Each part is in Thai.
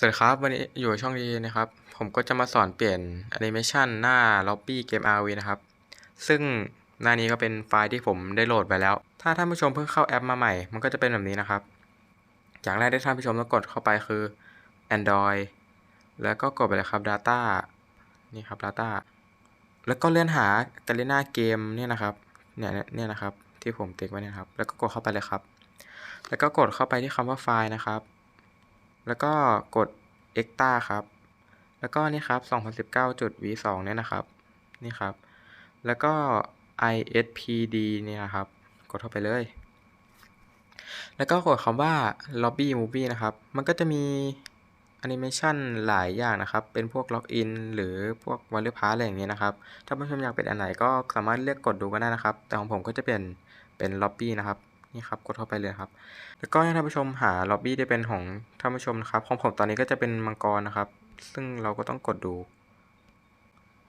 สวัสดีครับ วันนี้อยู่ช่องดีนะครับ ผมก็จะมาสอนเปลี่ยนแอนิเมชันหน้าล็อบบี้เกม RV นะครับ ซึ่งหน้านี้ก็เป็นไฟล์ที่ผมได้โหลดไปแล้ว ถ้าท่านผู้ชมเพิ่งเข้าแอปมาใหม่ มันก็จะเป็นแบบนี้นะครับ อย่างแรกที่ท่านผู้ชมต้องกดเข้าไปคือ Android แล้วก็กดไปเลยครับ Data นี่ครับ Data แล้วก็เลื่อนหา g a l e n a เกมเนี่ยนะครับ เนี่ยเนี่ยนะครับ ที่ผมติ๊กไว้เนี่ยครับ แล้วก็กดเข้าไปเลยครับ แล้วก็กดเข้าไปที่คำว่าไฟล์นะครับ แล้วก็กด extra ครับ แล้วก็นี่ครับ2019จุด v2 เนี่ยนะครับ นี่ครับ แล้วก็ ispd เนี่ยครับ กดเข้าไปเลย แล้วก็กดคำว่า lobby movie นะครับ มันก็จะมีแอนิเมชันหลายอย่างนะครับ เป็นพวกล็อกอินหรือพวกวอลเลย์พาร์อะไรอย่างเงี้ยนะครับ ถ้าผู้ชมอยากเป็นอันไหนก็สามารถเลือกกดดูก็ได้นะครับ แต่ของผมก็จะเป็นเป็นล็อบบี้นะครับ นี่ครับกดเข้าไปเลยครับ แล้วก็ให้ท่านผู้ชมหาล็อบบี้ได้เป็นของท่านผู้ชมนะครับของผมตอนนี้ก็จะเป็นมังกรนะครับ ซึ่งเราก็ต้องกดดู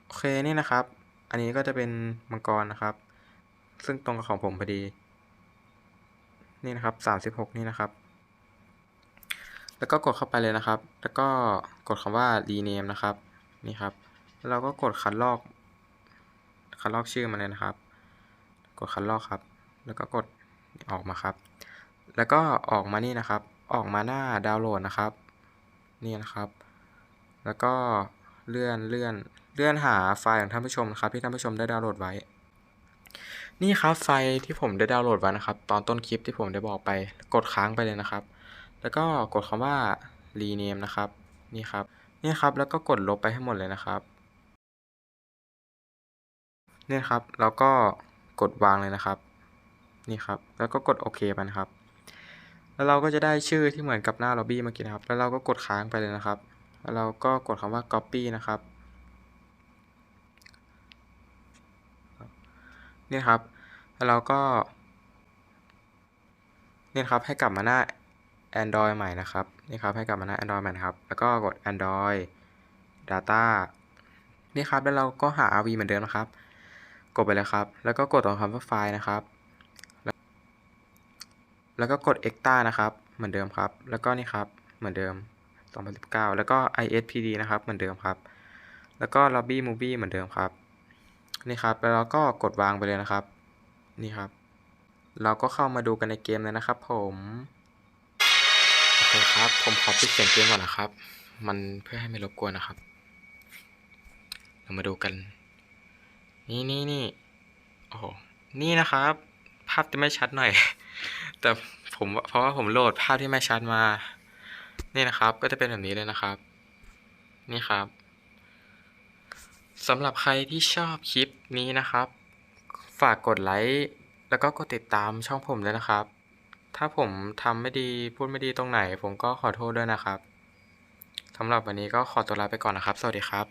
โอเคนี่นะครับ อันนี้ก็จะเป็นมังกรนะครับ ซึ่งตรงกับของผมพอดี นี่นะครับสามสิบหกนี่นะครับ แล้วก็กดเข้าไปเลยนะครับ แล้วก็กดคำว่า rename นะครับ นี่ครับแล้วเราก็กดคัดลอก คัดลอกชื่อมาเลยนะครับ กดคัดลอกครับ แล้วก็กด ออกมาครับ แล้วก็ออกมานี่นะครับ ออกมาหน้าดาวน์โหลดนะครับ นี่นะครับ แล้วก็เลื่อนเลื่อนเลื่อนหาไฟล์ของท่านผู้ชมนะครับที่ท่านผู้ชมได้ดาวน์โหลดไว้ นี่ครับไฟล์ที่ผมได้ดาวน์โหลดไว้นะครับ ตอนต้นคลิปที่ผมได้บอกไปกดค้างไปเลยนะครับ แล้วก็กดคำว่า rename นะครับ นี่ครับนี่ครับแล้วก็กดลบไปให้หมดเลยนะครับเนี่ยครับ แล้วก็กดวางเลยนะครับ นี่ครับ แล้วก็กดโอเคไปนะครับ แล้วเราก็จะได้ชื่อที่เหมือนกับหน้าล็อบบี้เมื่อกี้นะครับ แล้วเราก็กดค้างไปเลยนะครับ แล้วเราก็กดคำว่า copy นะครับ นี่ครับ แล้วเราก็ นี่ครับ ให้กลับมาหน้า Android ใหม่นะครับ นี่ครับ ให้กลับมาหน้า Android ใหม่นะครับ แล้วก็กด Android Data นี่ครับ แล้วเราก็หา RV เหมือนเดิมนะครับ กดไปเลยครับ แล้วก็กดตรงคำว่าไฟล์นะครับ แล้วก็กด extra นะครับ เหมือนเดิมครับ แล้วก็นี่ครับ เหมือนเดิม 2019 แล้วก็ ispd นะครับ เหมือนเดิมครับ แล้วก็ lobby movie เหมือนเดิมครับ นี่ครับ แล้วเราก็กดวางไปเลยนะครับ นี่ครับ เราก็เข้ามาดูกันในเกมเลยนะครับ ผม โอเคครับ ผมขอปิดเสียงเกมก่อนนะครับ มันเพื่อให้ไม่รบกวนนะครับ เรามาดูกัน นี่นี่นี่โอ้โห นี่นะครับ ภาพจะไม่ชัดหน่อย แต่ผมเพราะว่าผมโหลดภาพที่ไม่ชัดมา นี่นะครับ ก็จะเป็นแบบนี้เลยนะครับ นี่ครับสำหรับใครที่ชอบคลิปนี้นะครับ ฝากกดไลค์แล้วก็กดติดตามช่องผมด้วยนะครับ ถ้าผมทำไม่ดีพูดไม่ดีตรงไหน ผมก็ขอโทษด้วยนะครับสำหรับวันนี้ก็ขอตัวลาไปก่อนนะครับ สวัสดีครับ